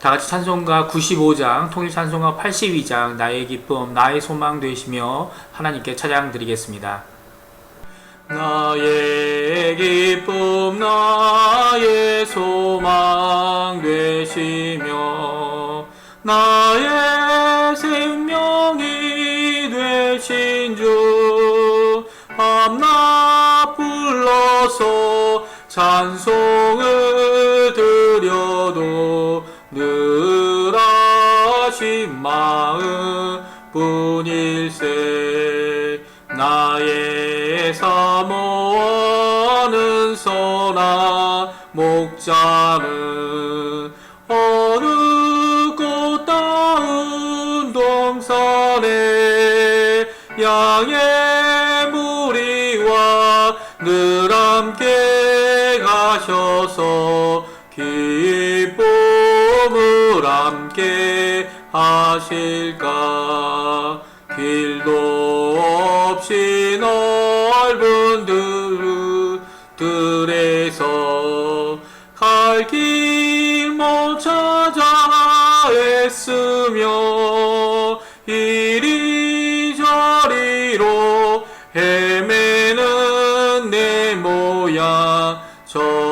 다 같이 찬송가 95장, 통일 찬송가 82장, 나의 기쁨, 나의 소망 되시며 하나님께 찬양 드리겠습니다. 나의 기쁨, 나의 소망 되시며 나의 생명이 되신 주 밤낮 불러서 찬송을 드려도 늘 하신 마음 뿐일세 나의 사모하는 선한 목자는 어느 꽃다운 동산에 양의 무리와 늘 함께 가셔서 기쁨을 함께 하실까? 길도 없이 넓은 들, 들에서 갈 길 못 찾아 애쓰며 이리저리로 헤매는 내 모양. 저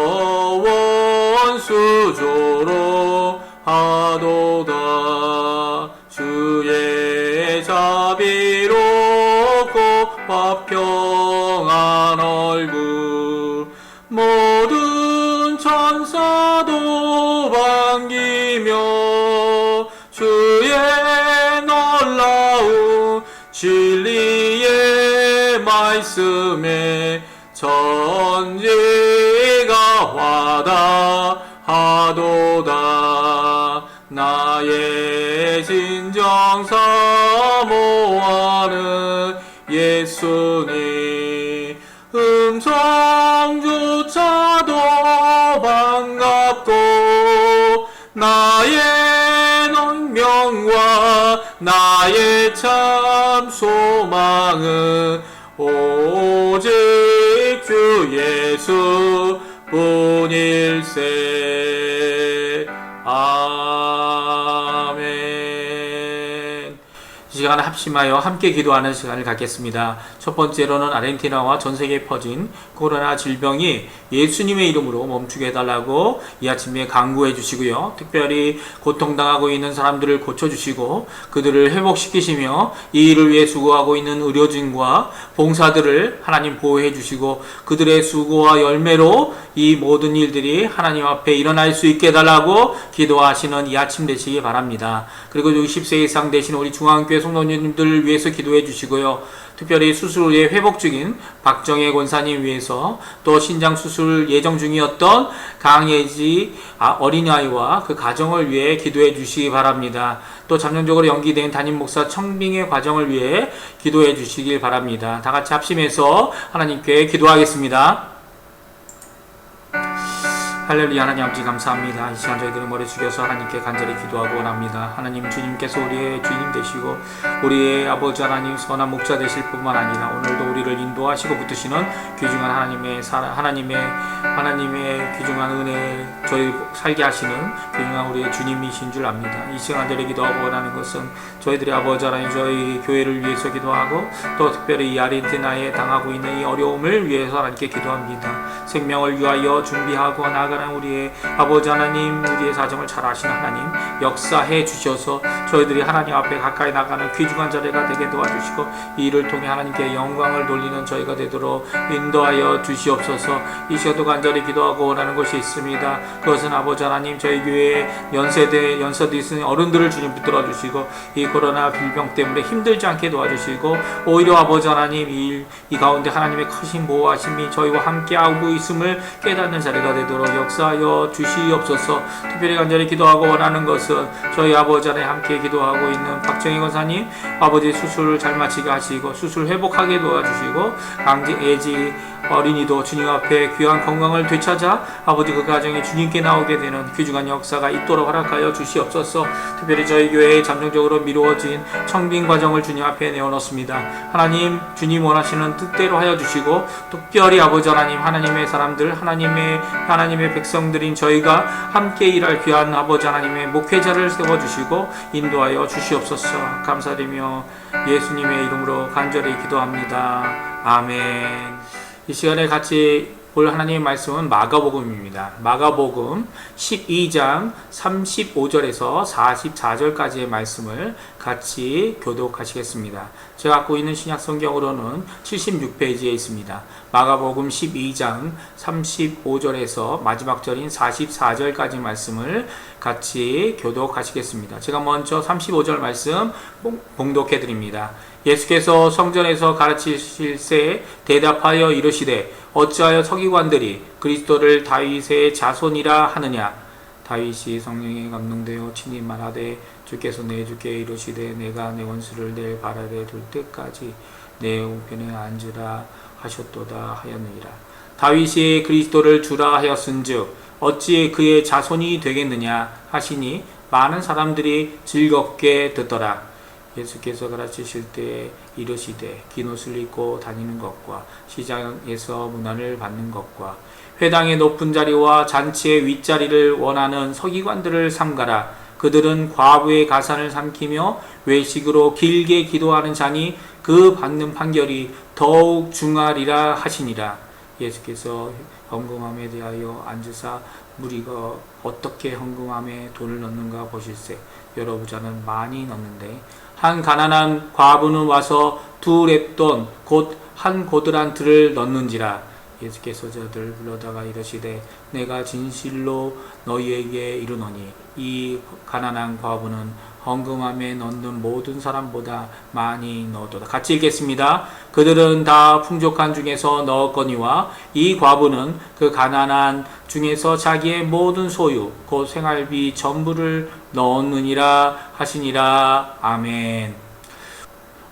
반기며 주의 놀라운 진리의 말씀에 전지가 화다하도다. 나의 진정 사모하는 예수님 나의 참 소망은 오직 주 예수 뿐일세 합심하여 함께 기도하는 시간을 갖겠습니다. 첫 번째로는 아르헨티나와 전 세계에 퍼진 코로나 질병이 예수님의 이름으로 멈추게 해달라고 이 아침에 강구해 주시고요. 특별히 고통당하고 있는 사람들을 고쳐주시고 그들을 회복시키시며 이 일을 위해 수고하고 있는 의료진과 봉사들을 하나님 보호해 주시고 그들의 수고와 열매로 이 모든 일들이 하나님 앞에 일어날 수 있게 해달라고 기도하시는 이 아침 되시기 바랍니다. 그리고 60세 이상 되신 우리 중앙교회 성도님 들을 위해서 기도해 주시고요. 특별히 수술 후에 회복 중인 박정혜 권사님 위해서 또 신장 수술 예정 중이었던 강예지 아, 어린아이와 그 가정을 위해 기도해 주시기 바랍니다. 또 잠정적으로 연기된 담임 목사 청빙의 과정을 위해 기도해 주시길 바랍니다. 다 같이 합심해서 하나님께 기도하겠습니다. 할렐루야 하나님 아버지 감사합니다. 이 시간 저희들의 머리 숙여서 하나님께 간절히 기도하고 원합니다. 하나님 주님께서 우리의 주님 되시고 우리의 아버지 하나님 선한 목자 되실 뿐만 아니라 오늘도 우리를 인도하시고 붙드시는 귀중한 하나님의 사랑 하나님의 하나님의 귀중한 은혜 저희 살게 하시는 귀중한 우리의 주님이신 줄 압니다. 이 시간 저희 기도하고 원하는 것은 저희들의 아버지 하나님 저희 교회를 위해서 기도하고 또 특별히 이 아르헨티나에 당하고 있는 이 어려움을 위해서 하나님께 기도합니다. 생명을 위하여 준비하고 나아갈 살아가는 우리의 아버지 하나님 우리의 사정을 잘 아시는 하나님 역사해 주셔서 저희들이 하나님 앞에 가까이 나가는 귀중한 자리가 되게 도와주시고 이 일을 통해 하나님께 영광을 돌리는 저희가 되도록 인도하여 주시옵소서. 이 시간도 간절히 기도하고 원하는 것이 있습니다. 그것은 아버지 하나님 저희 교회 연세대 연세대 있는 어른들을 주님 붙들어 주시고 이 코로나 빌병 때문에 힘들지 않게 도와주시고 오히려 아버지 하나님 이, 일, 이 가운데 하나님의 크신 보호하심이 저희와 함께하고 있음을 깨닫는 자리가 되도록 역사하여 주시옵소서. 특별히 간절히 기도하고 원하는 것은 저희 아버지 하나님 함께 기도하고 있는 박정희 권사님 아버지 수술을 잘 마치게 하시고 수술 회복하게 도와주시고 강제 애지 어린이도 주님 앞에 귀한 건강을 되찾아 아버지 그 가정이 주님께 나오게 되는 귀중한 역사가 있도록 허락하여 주시옵소서. 특별히 저희 교회에 잠정적으로 미루어진 청빙 과정을 주님 앞에 내어놓습니다. 하나님 주님 원하시는 뜻대로 하여 주시고 특별히 아버지 하나님 하나님의 사람들 하나님의 하나님의 백성들인 저희가 함께 일할 귀한 아버지 하나님의 목회자를 세워주시고 인도하여 주시옵소서. 감사드리며 예수님의 이름으로 간절히 기도합니다. 아멘. 이 시간에 같이 볼 하나님의 말씀은 마가복음입니다. 마가복음 12장 35절에서 44절까지의 말씀을 같이 교독하시겠습니다. 제가 갖고 있는 신약 성경으로는 76페이지에 있습니다. 마가복음 12장 35절에서 마지막 절인 44절까지 말씀을 같이 교독하시겠습니다. 제가 먼저 35절 말씀 봉독해 드립니다. 예수께서 성전에서 가르치실 새 대답하여 이르시되 어찌하여 서기관들이 그리스도를 다윗의 자손이라 하느냐? 다윗이 성령에 감동되어 친히 말하되 주께서 내 주께 이르시되 내가 내 원수를 내 발 아래 둘 때까지 내 우편에 앉으라 하셨도다 하였느니라. 다윗이 그리스도를 주라 하였은즉 어찌 그의 자손이 되겠느냐 하시니 많은 사람들이 즐겁게 듣더라 예수께서 가르치실 때 이르시되 긴 옷을 입고 다니는 것과 시장에서 문안을 받는 것과 회당의 높은 자리와 잔치의 윗자리를 원하는 서기관들을 삼가라. 그들은 과부의 가산을 삼키며 외식으로 길게 기도하는 자니 그 받는 판결이 더욱 중하리라 하시니라. 예수께서 헌금함에 대하여 앉으사 무리가 어떻게 헌금함에 돈을 넣는가 보실세. 여러 부자는 많이 넣는데 한 가난한 과부는 와서 두 랩돈 곧 한 고드란트를 넣는지라 예수께서 저들 불러다가 이르시되 내가 진실로 너희에게 이르노니 이 가난한 과부는 헌금함에 넣는 모든 사람보다 많이 넣었도다. 같이 읽겠습니다. 그들은 다 풍족한 중에서 넣었거니와 이 과부는 그 가난한 중에서 자기의 모든 소유 곧 생활비 전부를 넣었느니라 하시니라. 아멘.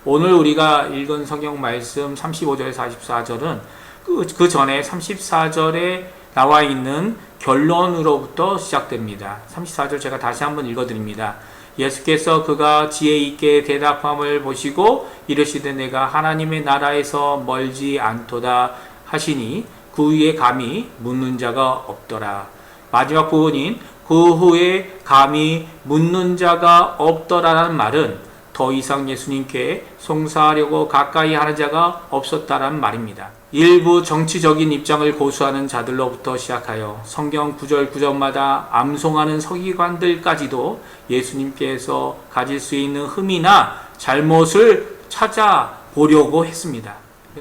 오늘 우리가 읽은 성경 말씀 35절에서 44절은 그, 그 전에 34절에 나와 있는 결론으로부터 시작됩니다. 34절 제가 다시 한번 읽어드립니다. 예수께서 그가 지혜 있게 대답함을 보시고 이르시되 내가 하나님의 나라에서 멀지 않도다 하시니 그 위에 감히 묻는 자가 없더라. 마지막 부분인 그 후에 감히 묻는 자가 없더라는 말은 더 이상 예수님께 송사하려고 가까이 하는 자가 없었다는 말입니다. 일부 정치적인 입장을 고수하는 자들로부터 시작하여 성경 구절 구절마다 암송하는 서기관들까지도 예수님께서 가질 수 있는 흠이나 잘못을 찾아보려고 했습니다.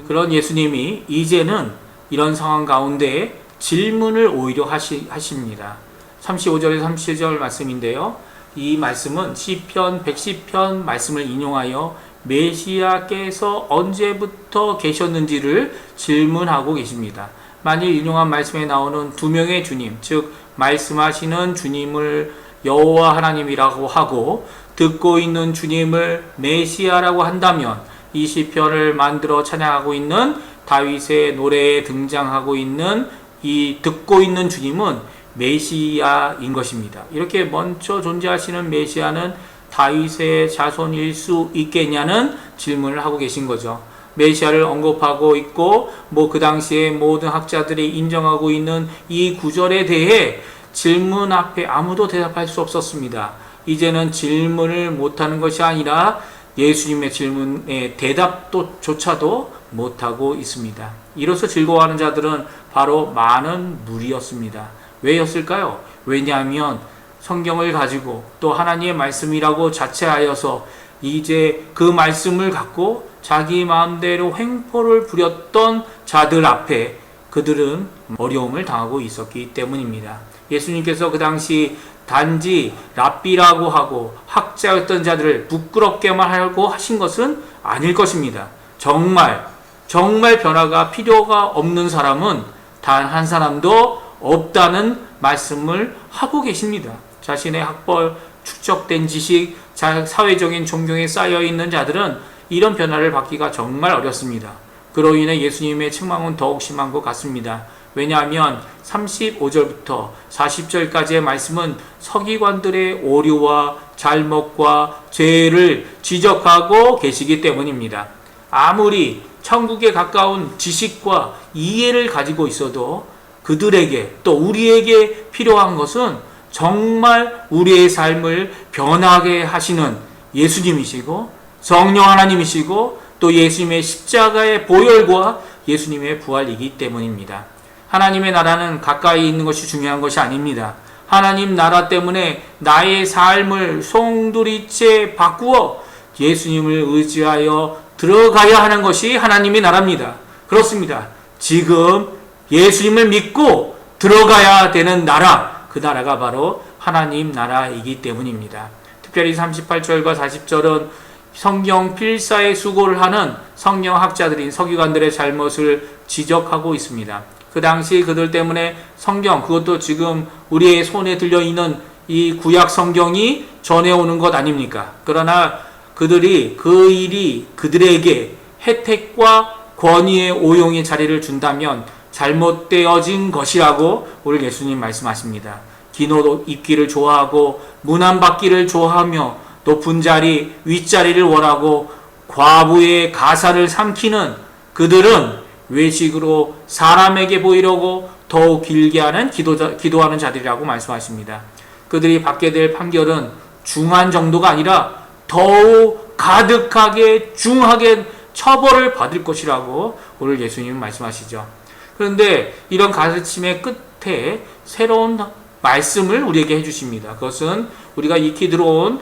그런 예수님이 이제는 이런 상황 가운데 질문을 오히려 하시, 하십니다. 35절에서 37절 말씀인데요. 이 말씀은 시편 110편 말씀을 인용하여 메시아께서 언제부터 계셨는지를 질문하고 계십니다. 만일 인용한 말씀에 나오는 두 명의 주님, 즉 말씀하시는 주님을 여호와 하나님이라고 하고 듣고 있는 주님을 메시아라고 한다면 이 시편을 만들어 찬양하고 있는 다윗의 노래에 등장하고 있는 이 듣고 있는 주님은 메시아인 것입니다. 이렇게 먼저 존재하시는 메시아는 다윗의 자손일 수 있겠냐는 질문을 하고 계신 거죠. 메시아를 언급하고 있고 뭐 그 당시에 모든 학자들이 인정하고 있는 이 구절에 대해 질문 앞에 아무도 대답할 수 없었습니다. 이제는 질문을 못하는 것이 아니라 예수님의 질문에 대답도 조차도 못하고 있습니다. 이로써 즐거워하는 자들은 바로 많은 무리였습니다. 왜였을까요? 왜냐하면 성경을 가지고 또 하나님의 말씀이라고 자체하여서 이제 그 말씀을 갖고 자기 마음대로 횡포를 부렸던 자들 앞에 그들은 어려움을 당하고 있었기 때문입니다. 예수님께서 그 당시 단지 랍비라고 하고 학자였던 자들을 부끄럽게만 하고 하신 것은 아닐 것입니다. 정말 정말 변화가 필요가 없는 사람은 단 한 사람도 없다는 말씀을 하고 계십니다. 자신의 학벌, 축적된 지식, 자- 사회적인 존경에 쌓여 있는 자들은 이런 변화를 받기가 정말 어렵습니다. 그로 인해 예수님의 책망은 더욱 심한 것 같습니다. 왜냐하면 35절부터 40절까지의 말씀은 서기관들의 오류와 잘못과 죄를 지적하고 계시기 때문입니다. 아무리 천국에 가까운 지식과 이해를 가지고 있어도 그들에게 또 우리에게 필요한 것은 정말 우리의 삶을 변하게 하시는 예수님이시고 성령 하나님이시고 또 예수님의 십자가의 보혈과 예수님의 부활이기 때문입니다. 하나님의 나라는 가까이 있는 것이 중요한 것이 아닙니다. 하나님 나라 때문에 나의 삶을 송두리째 바꾸어 예수님을 의지하여 들어가야 하는 것이 하나님의 나라입니다. 그렇습니다. 지금 예수님을 믿고 들어가야 되는 나라, 그 나라가 바로 하나님 나라이기 때문입니다. 특별히 38절과 40절은 성경 필사의 수고를 하는 성경학자들인 서기관들의 잘못을 지적하고 있습니다. 그 당시 그들 때문에 성경, 그것도 지금 우리의 손에 들려 있는 이 구약 성경이 전해오는 것 아닙니까? 그러나 그들이 그 일이 그들에게 혜택과 권위의 오용의 자리를 준다면 잘못되어진 것이라고 오늘 예수님 말씀하십니다. 긴옷 입기를 좋아하고 문안 받기를 좋아하며 높은 자리, 윗자리를 원하고 과부의 가사를 삼키는 그들은 외식으로 사람에게 보이려고 더욱 길게 하는 기도, 기도하는 자들이라고 말씀하십니다. 그들이 받게 될 판결은 중한 정도가 아니라 더욱 가득하게 중하게 처벌을 받을 것이라고 오늘 예수님은 말씀하시죠. 그런데 이런 가르침의 끝에 새로운 말씀을 우리에게 해주십니다. 그것은 우리가 익히 들어온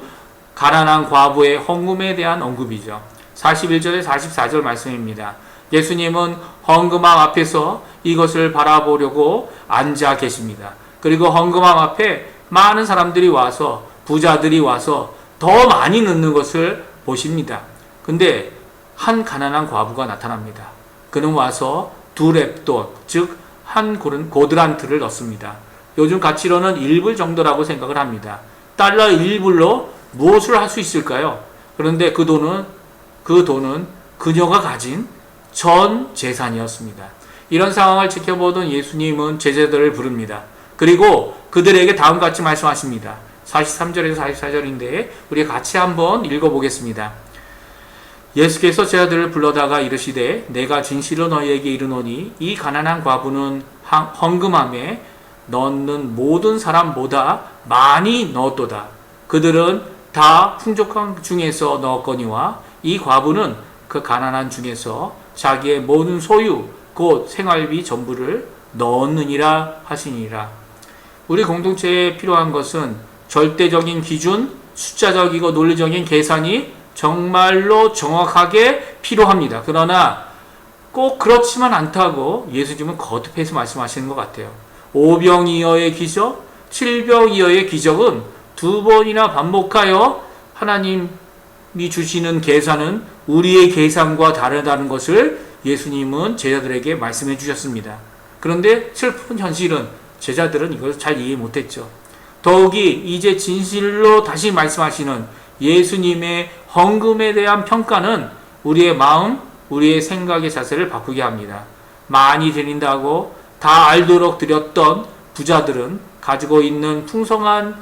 가난한 과부의 헌금에 대한 언급이죠. 41절에 44절 말씀입니다. 예수님은 헌금함 앞에서 이것을 바라보려고 앉아 계십니다. 그리고 헌금함 앞에 많은 사람들이 와서 부자들이 와서 더 많이 넣는 것을 보십니다. 근데 한 가난한 과부가 나타납니다. 그는 와서 두 랩돈, 즉, 한 고드란트를 넣습니다. 요즘 가치로는 1불 정도라고 생각을 합니다. 달러 1불로 무엇을 할 수 있을까요? 그런데 그 돈은, 그 돈은 그녀가 가진 전 재산이었습니다. 이런 상황을 지켜보던 예수님은 제자들을 부릅니다. 그리고 그들에게 다음 같이 말씀하십니다. 43절에서 44절인데 우리 같이 한번 읽어보겠습니다. 예수께서 제자들을 불러다가 이르시되 내가 진실로 너희에게 이르노니 이 가난한 과부는 헌금함에 넣는 모든 사람보다 많이 넣었도다. 그들은 다 풍족한 중에서 넣었거니와 이 과부는 그 가난한 중에서 자기의 모든 소유 곧 생활비 전부를 넣었느니라 하시니라. 우리 공동체에 필요한 것은 절대적인 기준, 숫자적이고 논리적인 계산이 정말로 정확하게 필요합니다. 그러나 꼭 그렇지만 않다고 예수님은 거듭해서 말씀하시는 것 같아요. 오병이어의 기적, 칠병이어의 기적은 두 번이나 반복하여 하나님이 주시는 계산은 우리의 계산과 다르다는 것을 예수님은 제자들에게 말씀해 주셨습니다. 그런데 슬픈 현실은 제자들은 이걸 잘 이해 못했죠. 더욱이 이제 진실로 다시 말씀하시는 예수님의 헌금에 대한 평가는 우리의 마음, 우리의 생각의 자세를 바꾸게 합니다. 많이 드린다고 다 알도록 드렸던 부자들은 가지고 있는 풍성한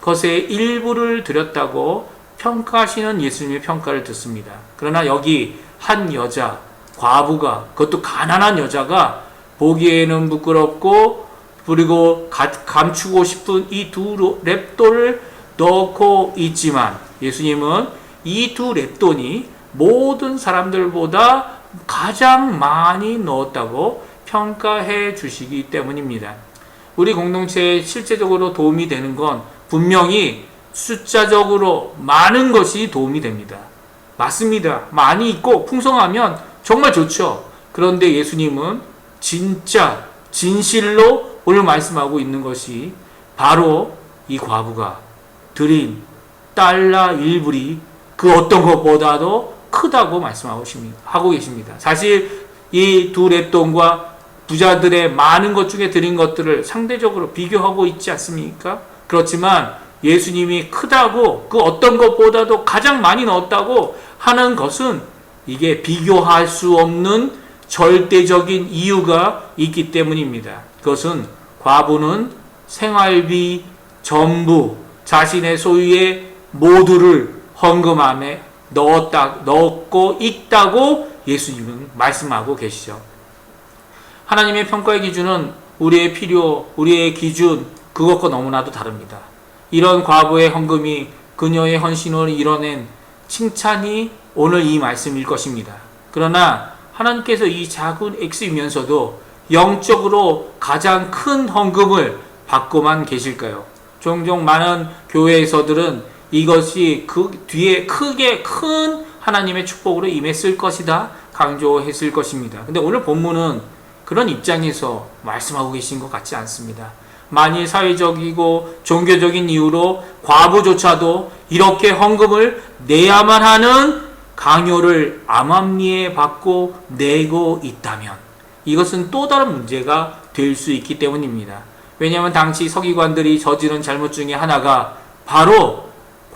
것의 일부를 드렸다고 평가하시는 예수님의 평가를 듣습니다. 그러나 여기 한 여자, 과부가, 그것도 가난한 여자가 보기에는 부끄럽고 그리고 감추고 싶은 이 두 랩돌을 넣고 있지만 예수님은 이 두 랩돈이 모든 사람들보다 가장 많이 넣었다고 평가해 주시기 때문입니다. 우리 공동체에 실제적으로 도움이 되는 건 분명히 숫자적으로 많은 것이 도움이 됩니다. 맞습니다. 많이 있고 풍성하면 정말 좋죠. 그런데 예수님은 진짜 진실로 오늘 말씀하고 있는 것이 바로 이 과부가 드린 달러 일불이 그 어떤 것보다도 크다고 말씀하고. 하고 계십니다. 사실 이 두 랩돈과 부자들의 많은 것 중에 드린 것들을 상대적으로 비교하고 있지 않습니까? 그렇지만 예수님이 크다고 그 어떤 것보다도 가장 많이 넣었다고 하는 것은 이게 비교할 수 없는 절대적인 이유가 있기 때문입니다. 그것은 과부는 생활비 전부 자신의 소유의 모두를 헌금 안에 넣었다, 넣었고 있다고 예수님은 말씀하고 계시죠. 하나님의 평가의 기준은 우리의 필요, 우리의 기준, 그것과 너무나도 다릅니다. 이런 과부의 헌금이 그녀의 헌신을 이뤄낸 칭찬이 오늘 이 말씀일 것입니다. 그러나 하나님께서 이 작은 X이면서도 영적으로 가장 큰 헌금을 받고만 계실까요? 종종 많은 교회에서들은 이것이 그 뒤에 크게 큰 하나님의 축복으로 임했을 것이다 강조했을 것입니다. 근데 오늘 본문은 그런 입장에서 말씀하고 계신 것 같지 않습니다. 만일 사회적이고 종교적인 이유로 과부조차도 이렇게 헌금을 내야만 하는 강요를 암암리에 받고 내고 있다면 이것은 또 다른 문제가 될 수 있기 때문입니다. 왜냐하면 당시 서기관들이 저지른 잘못 중에 하나가 바로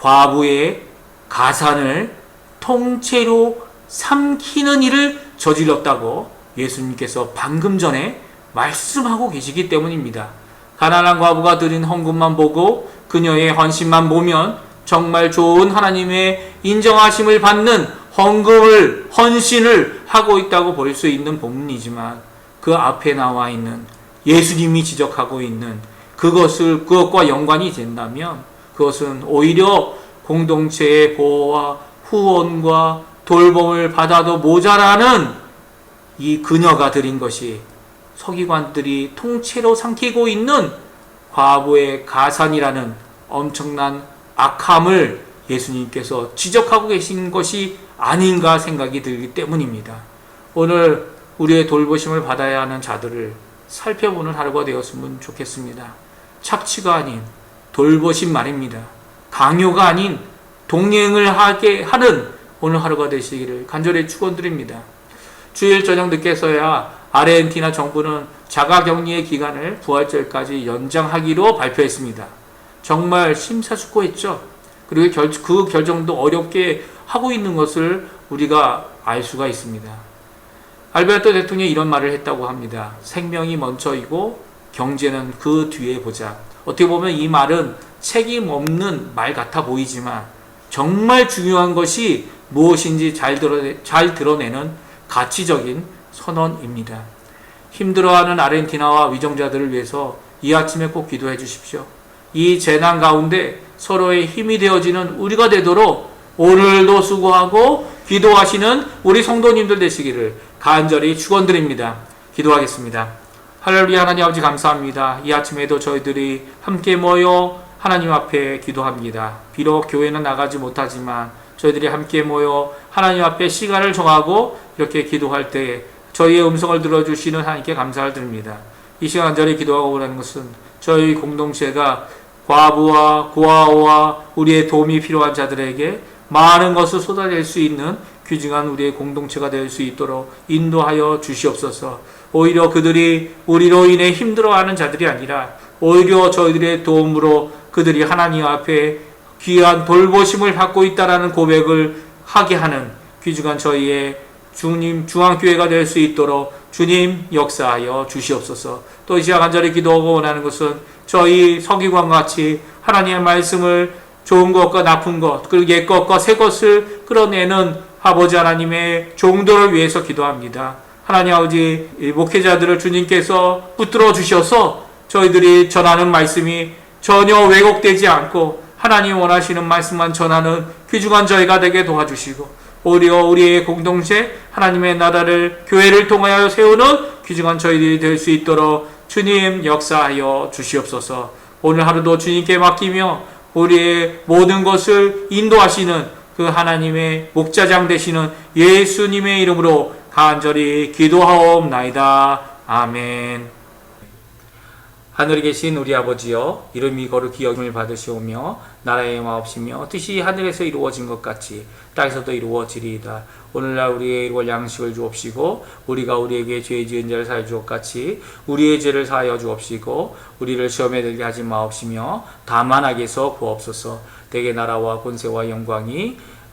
과부의 가산을 통째로 삼키는 일을 저질렀다고 예수님께서 방금 전에 말씀하고 계시기 때문입니다. 가난한 과부가 드린 헌금만 보고 그녀의 헌신만 보면 정말 좋은 하나님의 인정하심을 받는 헌금을 헌신을 하고 있다고 볼 수 있는 본문이지만 그 앞에 나와 있는 예수님이 지적하고 있는 그것을 그것과 연관이 된다면 그것은 오히려 공동체의 보호와 후원과 돌봄을 받아도 모자라는 이 그녀가 드린 것이 서기관들이 통째로 삼키고 있는 과부의 가산이라는 엄청난 악함을 예수님께서 지적하고 계신 것이 아닌가 생각이 들기 때문입니다. 오늘 우리의 돌보심을 받아야 하는 자들을 살펴보는 하루가 되었으면 좋겠습니다. 착취가 아닌 돌보심 말입니다. 강요가 아닌 동행을 하게 하는 오늘 하루가 되시기를 간절히 축원드립니다. 주일 저녁 늦게서야 아르헨티나 정부는 자가격리의 기간을 부활절까지 연장하기로 발표했습니다. 정말 심사숙고했죠. 그리고 결, 그 결정도 어렵게 하고 있는 것을 우리가 알 수가 있습니다. 알베르토 대통령이 이런 말을 했다고 합니다. 생명이 먼저이고 경제는 그 뒤에 보자. 어떻게 보면 이 말은 책임 없는 말 같아 보이지만 정말 중요한 것이 무엇인지 잘, 드러내, 잘 드러내는 가치적인 선언입니다. 힘들어하는 아르헨티나와 위정자들을 위해서 이 아침에 꼭 기도해 주십시오. 이 재난 가운데 서로의 힘이 되어지는 우리가 되도록 오늘도 수고하고 기도하시는 우리 성도님들 되시기를 간절히 축원드립니다. 기도하겠습니다. 할렐루야 하나님 아버지 감사합니다. 이 아침에도 저희들이 함께 모여 하나님 앞에 기도합니다. 비록 교회는 나가지 못하지만 저희들이 함께 모여 하나님 앞에 시간을 정하고 이렇게 기도할 때 저희의 음성을 들어주시는 하나님께 감사를 드립니다. 이 시간 간절히 기도하고 오라는 것은 저희 공동체가 과부와 고아와 우리의 도움이 필요한 자들에게 많은 것을 쏟아낼 수 있는 귀중한 우리의 공동체가 될 수 있도록 인도하여 주시옵소서. 오히려 그들이 우리로 인해 힘들어하는 자들이 아니라 오히려 저희들의 도움으로 그들이 하나님 앞에 귀한 돌보심을 받고 있다라는 고백을 하게 하는 귀중한 저희의 주님 중앙교회가 될 수 있도록 주님 역사하여 주시옵소서. 또 이 시간 간절히 기도하고 원하는 것은 저희 서기관 같이 하나님의 말씀을 좋은 것과 나쁜 것, 그리고 옛 것과 새 것을 끌어내는 아버지 하나님의 종도를 위해서 기도합니다. 하나님 아버지 목회자들을 주님께서 붙들어 주셔서 저희들이 전하는 말씀이 전혀 왜곡되지 않고 하나님 원하시는 말씀만 전하는 귀중한 저희가 되게 도와주시고 오히려 우리의 공동체 하나님의 나라를 교회를 통하여 세우는 귀중한 저희들이 될 수 있도록 주님 역사하여 주시옵소서. 오늘 하루도 주님께 맡기며 우리의 모든 것을 인도하시는 그 하나님의 목자장 되시는 예수님의 이름으로 간절히 기도하옵나이다. 아멘. 하늘에 계신 우리 아버지여 이름이 거룩히 여김을 받으시오며 나라의 마옵시며 뜻이 하늘에서 이루어진 것 같이 땅에서도 이루어지리이다 오늘날 우리의 일월 양식을 주옵시고 우리가 우리에게 죄 지은 자를 사여 주옵같이 우리의 죄를 사하여 주옵시고 우리를 시험에 들게 하지 마옵시며 다만 악에서 구옵소서 대개 나라와 권세와 영광이